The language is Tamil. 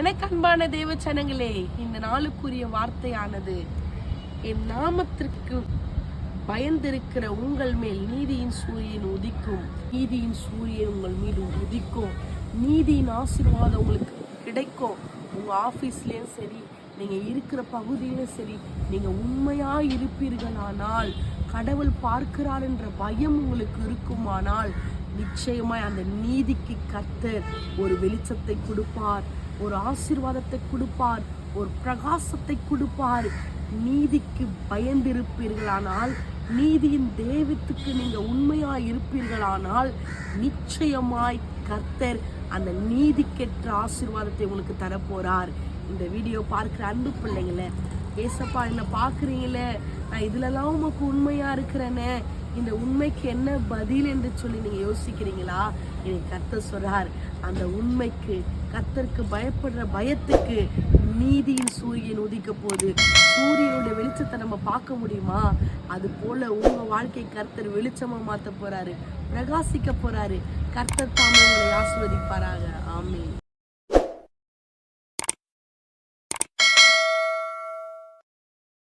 எனக்கு அன்பான தேவ ஜனங்களே இந்த நாளுக்குரிய வார்த்தையானது என் நாமத்திற்கு பயந்திருக்கிற உங்கள் மேல் நீதியின் சூரியன் உதிக்கும். நீதியின் சூரியன் உங்கள் மீது உதிக்கும். நீதியின் ஆசீர்வாதம் உங்களுக்கு கிடைக்கும். உங்கள் ஆஃபீஸ்லேயும் சரி நீங்கள் இருக்கிற பகுதியிலும் சரி நீங்கள் உண்மையாக இருப்பீர்களானால் கடவுள் பார்க்கிறார் என்ற பயம் உங்களுக்கு இருக்குமானால் நிச்சயமாய் அந்த நீதிக்கு கத்தர் ஒரு வெளிச்சத்தை கொடுப்பார். ஒரு ஆசீர்வாதத்தை கொடுப்பார் ஒரு பிரகாசத்தை கொடுப்பார். நீதிக்கு பயந்திருப்பீர்களானால் நீதியின் தேவத்துக்கு நீங்க உண்மையாக இருப்பீர்களானால் நிச்சயமாய் கர்த்தர் அந்த நீதிக்கெற்ற ஆசீர்வாதத்தை உங்களுக்கு தரப்போறார். இந்த வீடியோ பார்க்குற அன்பு பிள்ளைங்கள ஏசப்பா என்னை பார்க்குறீங்களே? நான் இதுலலாம் உமக்கு உண்மையாக இருக்கிறேனே? இந்த உண்மைக்கு என்ன பதில் என்று சொல்லி நீங்கள் யோசிக்கிறீங்களா? எனக்கு கர்த்தர் சொல்றார். அந்த உண்மைக்கு கர்த்தருக்கு பயப்படுற பயத்துக்கு நீதியின் சூரியன் உதிக்க போது சூரியனுடைய வெளிச்சத்தை நம்ம பார்க்க முடியுமா? அது போல உங்க வாழ்க்கை கர்த்தர் வெளிச்சமா மாத்த போறாரு பிரகாசிக்க போறாரு. கர்த்தர் தாமே உங்களை ஆசீர்வதிப்பாராக.